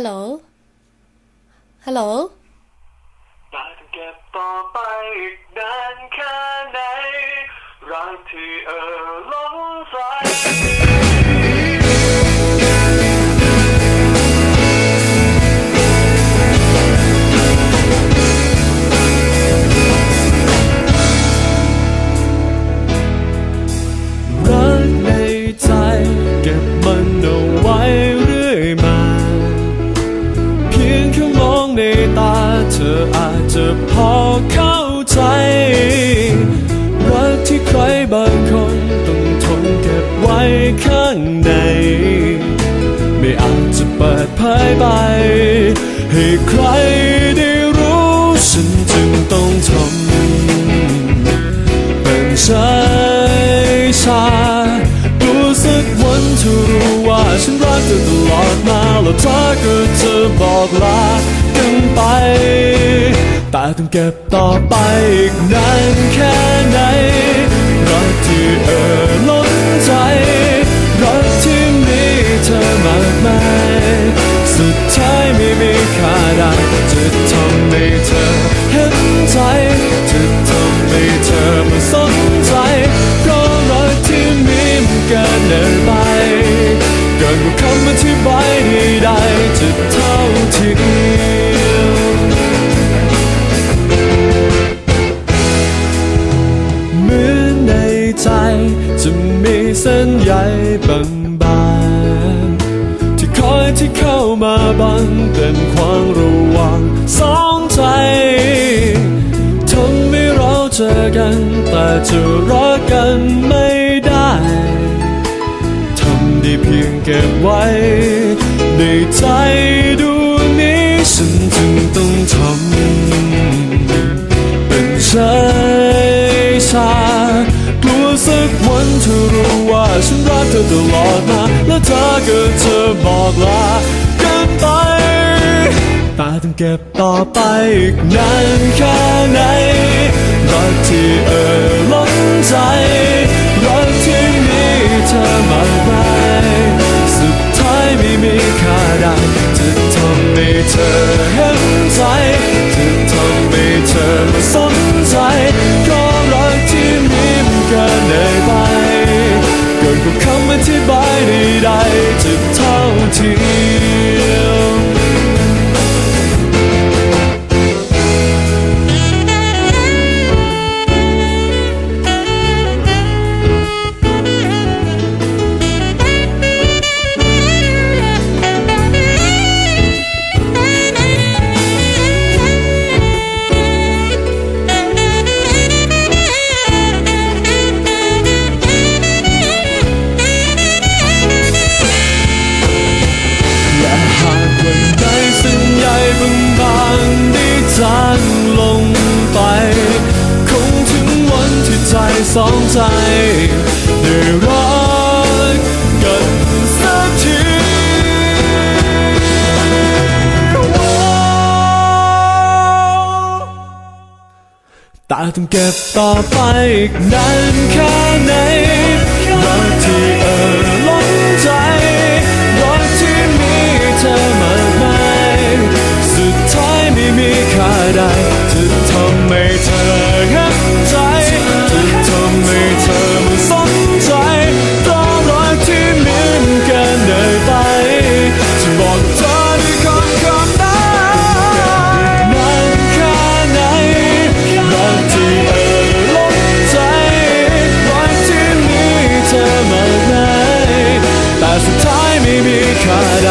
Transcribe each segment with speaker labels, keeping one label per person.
Speaker 1: ฮัลโหล ฮัลโหล
Speaker 2: ตาจะเก็บต่อไปอีกนานแค่ไหนรักที่เออล้นใจ
Speaker 3: ในตาเธออาจจะพอเข้าใจ รักที่ใครบางคนต้องทนเก็บไว้ข้างใน ไม่อาจจะเปิดเผยไป ให้ใครได้รู้ฉันจึงต้องทำเป็นชายชารู้สึกวันที่รู้ว่าฉันรักเธอตลอดมาแล้วเธอก็จะบอกลา ไป แต่ต้องเก็บต่อไปอีกนานแค่ไหน รักที่เอ่อล้นใจ รักที่มีเธอมากมาย สุดท้ายไม่มีค่าใดจะทำให้เธอเห็นใจ จะทำให้เธอมาสนใจ เพราะรักที่มีมันเกินเดินไปเกินกว่าคำอธิบายใดๆจะเท่าทีย เส้นใยบางๆที่คอยที่เข้ามาบังเป็นความระว่างสองใจทำให้เราเจอกัน แต่จะรักกันไม่ได้ทำได้เพียงเก็บไว้ในใจ ก็จะบอกลากันไป ตาต้องเก็บต่อไปอีกนานแค่ไหนรักที่เอ่อล้นใจรักที่มีเธอมากมายสุดท้ายไม่มีค่าใดจะทำให้เธอเห็นใจจะทำให้เธอมาสนใจก็รักที่มีมันเกินเลยไปเกินกว่าคำอาต้องเก็บต่อไปนานแค่ไหนรักที่เอ่ย ไม่มีค่าใด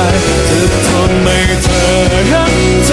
Speaker 3: จะทำให้เธอเห็นใจ